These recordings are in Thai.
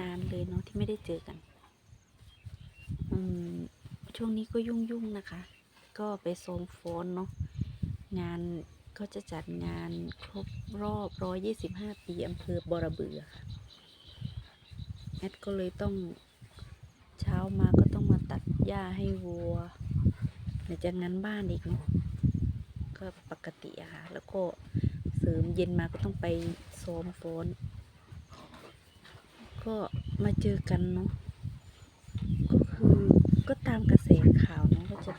นานเลยเนาะที่ไม่ได้เจอกัน อืม ช่วงนี้ก็ยุ่งยุ่งๆนะคะ ก็ไปโซมโฟนเนาะ งานก็จะจัดงานครบรอบ125ปีอำเภอบอระเบือค่ะ แอดก็เลยต้องเช้ามาก็ต้องมาตัดหญ้าให้วัวไหนจะงานบ้านอีกเนาะ ก็ปกติอะค่ะ แล้วก็เสริมเย็นมาก็ต้องไปซ้อมฟ้อน ก็มาเจอกันเนาะก็คือก็ตามกระแสข่าวเนาะว่าจะ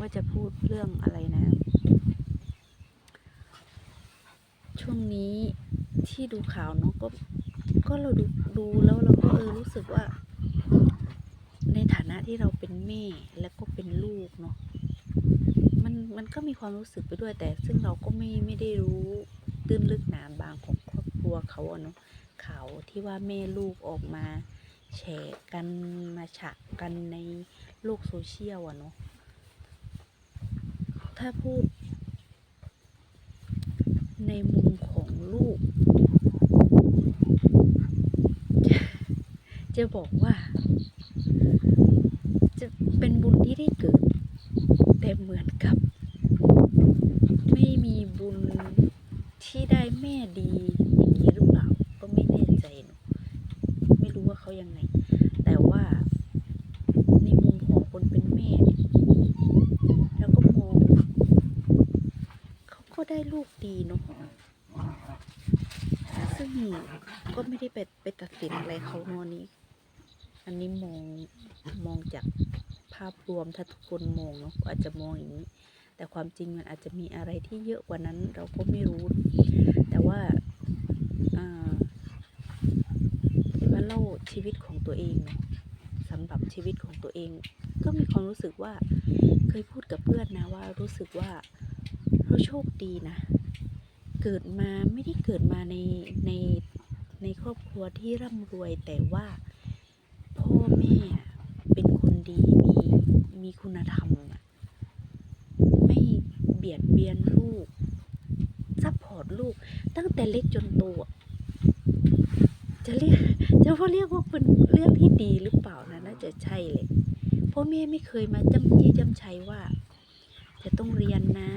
ว่าจะพูดเรื่องอะไรนะ ช่วงนี้ที่ดูข่าวเนาะก็ก็เราดูดูแล้วเราก็เออรู้สึกว่า ในฐานะที่เราเป็นแม่แล้วก็เป็นลูกเนาะมันมันก็มีความรู้สึกไปด้วยแต่ ซึ่งเราก็ไม่ไม่ได้รู้ตื้นลึกหนาบางของครอบครัวเขาอะเนาะ ขาที่ว่าแม่ลูกออกมาแฉกันมาฉะกันในโลกโซเชียลอะเนาะถ้าพูด ในมุมของลูก จะจะบอกว่า จะเป็นบุญที่ได้เกิด แต่เหมือนกับ ไม่มีบุญที่ได้แม่ดีอย่างนี้หรือเปล่า ก็ไม่แน่ใจเนอะไม่รู้ว่า เขายังไง แต่ว่าในมุมของคนเป็นแม่เนี่ยแล้วก็มองเขาก็ได้ลูกดีเนาะซึ่งก็ไม่ได้ไปไปตัดสินอะไรเขานอนนี้ อันนี้มองมองจากภาพรวมถ้าทุกคนมองเนาะอาจจะมองอย่างนี้ แต่ความจริงมันอาจจะมีอะไรที่เยอะกว่านั้น เราก็ไม่รู้ แต่ว่าอ่า ชีวิตของตัวเองนาะสำหรับชีวิตของตัวเอง ก็มีความรู้สึกว่าเคยพูดกับเพื่อนนะว่ารู้สึกว่าเราโชคดีนะ เกิดมาไม่ได้เกิดมาในในในครอบครัวที่ร่ำรวยแต่ว่าพ่อแม่เป็นคนดีมีมีคุณธรรมไม่เบียดเบียนลูกซัพพอร์ตลูกตั้งแต่เล็กจนโตอะจะเรียกจะ ว่าเรียกว่าเป็นเรื่องที่ดีหรือเปล่านะน่าจะใช่เลยพ่อแม่ไม่เคยมาจำจี้จำชัยว่า จะต้องเรียนนะ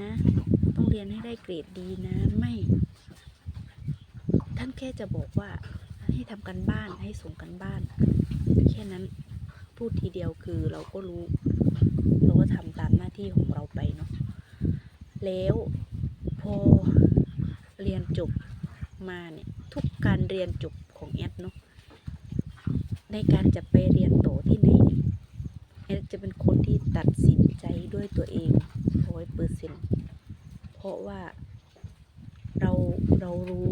ต้องเรียนให้ได้เกรดดีนะไม่ ท่านแค่จะบอกว่าให้ทำกันบ้านให้ส่งกันบ้าน แค่นั้นพูดทีเดียวคือเราก็รู้ เราก็ทำตามหน้าที่ของเราไปเนาะแล้วพอเรียนจบมาเนี่ย ทุกการเรียนจบของแอดเนาะ ในการจะไปเรียนโตที่ไหนเนี่ยแอดจะเป็นคนที่ตัดสินใจด้วยตัวเองร้อยเปอร์เซ็นเพราะว่าเราเรารู้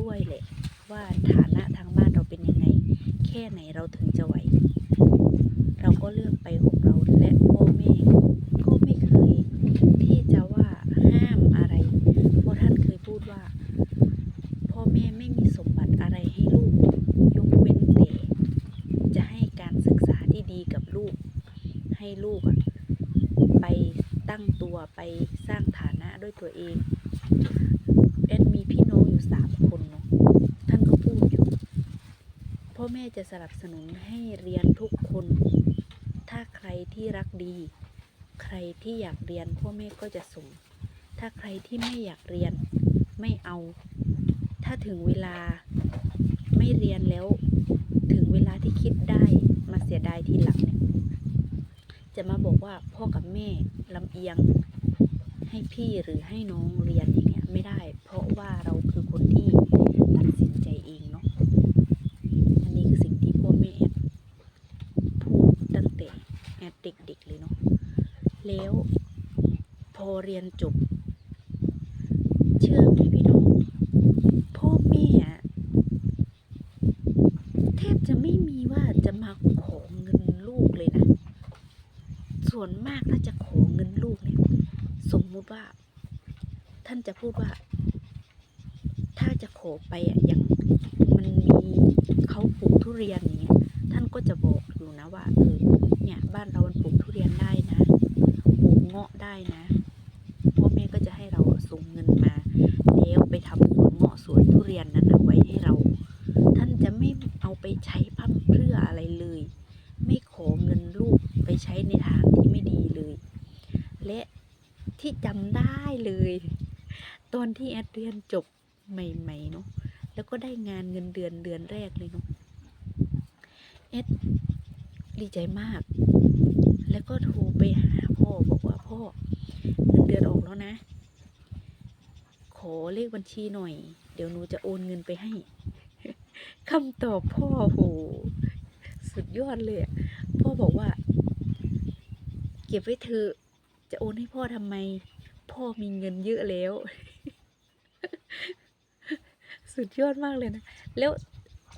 ด้วยแหละว่าฐานะทางบ้านเราเป็นยังไง แค่ไหนเราถึงจะไหว เราก็เลือกไปของเราและพ่อแม่ก็ไม่เคยที่จะว่าห้ามอะไร เพราะท่านเคยพูดว่า พ่อแม่ไม่มีสมบัติอะไรให้ลูก ยกเว้นแต่จะให้การศึกษาที่ดีกับลูก ให้ลูกอะไป ตั้งตัวไปสร้างฐานะด้วยตัวเองแอดมีพี่น้องอยู่สามคนเนาะท่านก็พูดอยู่พ่อแม่จะสนับสนุนให้เรียนทุกคน ถ้าใครที่รักดี ใครที่อยากเรียนพ่อแม่ก็จะส่ง ถ้าใครที่ไม่อยากเรียนไม่เอา ถ้าถึงเวลาไม่เรียนแล้ว ถึงเวลาที่คิดได้มาเสียดายทีหลังเนี่ย จะมาบอกว่าพ่อกับแม่ลำเอียงให้พี่หรือให้น้องเรียนอย่างเงี้ยไม่ได้ เพราะว่าเราคือคนที่ตัดสินใจเองเนาะอันนี้คือสิ่งที่พ่อแม่พูดตั้งแต่แอดเด็กๆเลยเนาะแล้วพอเรียนจบ เชื่อไหมพี่อแม่อะแทบจะไม่มีว่าจะมาขอเงินลูกเลยนะ ส่วนมากถ้าจะขอเงินลูกเนี่ย สมมุติ ว่า ท่านจะพูดว่า ถ้าจะขอไปอะอย่างมันมีเขาปลูกทุเรียนอย่างเงี้ยท่านก็จะบอกอยู่นะว่าเออเนี่ยบ้านเรามันปลูกทุเรียนได้นะปลูกเงาะได้นะพ่อแม่ก็จะให้เราส่งเงินมาแล้วไปทำสวนเงาะสวนทุเรียนนั้นเอาไว้ให้เรา ท่านจะไม่เอาไปใช้พั่มเพ ย ตอนที่แอดเรียนจบใหม่ๆเนาะแล้วก็ได้งานเงินเดือนเดือนแรกเลยเนาะแอดดีใจมาก แล้วก็โทรไปหาพ่อบอกว่าพ่อเงินเดือนออกแล้วนะ ขอเลขบัญชีหน่อย เดี๋ยวหนูจะโอนเงินไปให้คำตอบพ่อโหสุดยอดเลยอะพ่อบอกว่า เก็บไว้เถอะจะโอนให้พ่อทำไม พ่อมีเงินเยอะแล้ว สุดยอดมากเลยนะ แล้ว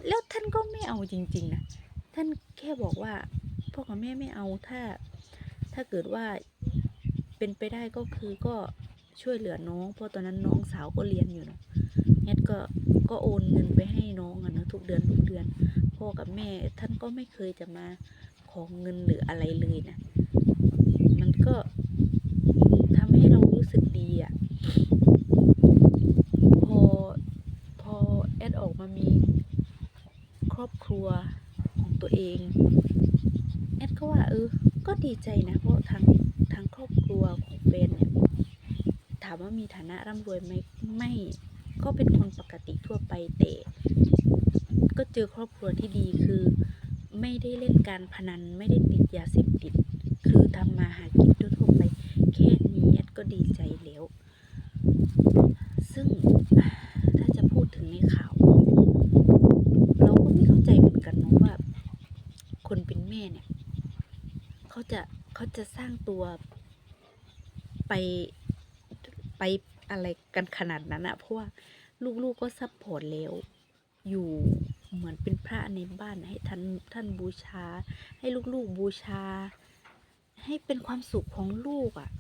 แล้วท่านก็ไม่เอาจริง ๆ นะ ท่านแค่บอกว่าพ่อกับแม่ไม่เอาถ้า ถ้าเกิดว่าเป็นไปได้ก็คือก็ช่วยเหลือน้อง เพราะตอนนั้นน้องสาวก็เรียนอยู่เนาะแอดก็ก็โอนเงินไปให้น้องอะเนะทุกเดือนทุกเดือน พ่อกับแม่ท่านก็ไม่เคยจะมาของเงินหรืออะไรเลยนะ มันก็ทำให้เรารู้สึกดีอะพอพอแอดออกมามีค รอบครัวของตัวเองแอดก็ว่าเออ ก็ดีใจนะ เพราะทางทางครอบครัวของแฟนเนี่ยถามว่ามีฐานะร่ำรวยไหมไม่ก็เป็นคนปกติทั่วไปแต่ก็เจอครอบครัวที่ดีคือ ไม่ได้เล่นการพนันไม่ได้ติดยาเสพติด คือทำมาหากินทั่วๆไป แค่นี้แอดก็ดีใจแล้ว ซึ่งถ้าจะพูดถึงในข่าว เราก็ไม่เข้าใจเหมือนกันเนาะว่า คนเป็น แม่เนี่ยเขาจะเขาจะสร้างตัวไปไปอะไรกันขนาดนั้นอะเพราะว่าลูกๆก็ซัพพอร์ตแล้ว อยู่เหมือนเป็นพระในบ้านให้ท่านท่านบูชา ให้ลูกๆบูชา ให้เป็นความสุขของลูกอะ่ะ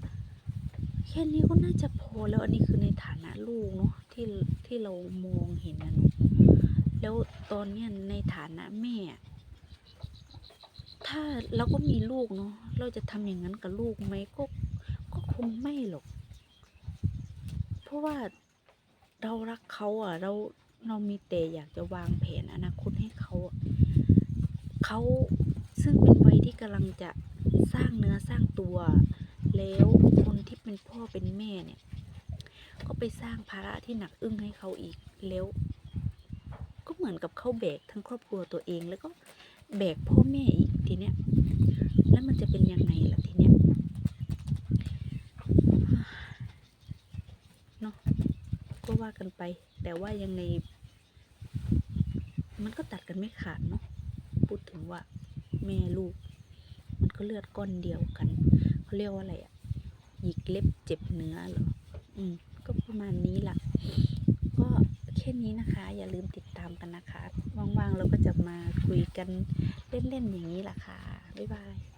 แค่นี้ก็น่าจะพอแล้วอันนี้คือในฐานะลูกเนาะที่ที่เรามองเห็นนะเนแล้วตอนเนี้ยในฐานะแม่ ถ้าเราก็มีลูกเนาะเราจะทำอย่างนั้นกับลูกไหมก็ก็คงไม่หรอก เพราะว่าเรารักเขาอะ เราเรามีแต่อยากจะวางแผนอนาคตให้เขาอะเขาซึ่งเป็นวัยที่กำลังจะสร้างเนื้อสร้างตัว แล้วคนที่เป็นพ่อเป็นแม่เนี่ย ก็ไปสร้างภาระที่หนักอึ้งให้เขาอีกแล้ว ก็เหมือนกับเขาแบกทั้งครอบครัวตัวเองแล้วก็แบกพ่อแม่อีก ทีเนี้ย แล้วมันจะเป็นยังไงล่ะทีเนี้ยเนาะก็ว่ากันไป แต่ว่ายังไง มันก็ตัดกันไม่ขาดเนาะพูดถึงว่าแม่ลูก มันก็เลือดก้อนเดียวกันเขาเรียกว่าอะไรอะหยิกเล็บเจ็บเนื้อเหรออืมก็ประมาณนี้ล่ะก็ แค่นี้นะคะ อย่าลืมติดตามกันนะคะ ว่างๆเราก็จะมาคุยกันเล่นๆอย่างนี้ล่ะค่ะ บ๊ายบาย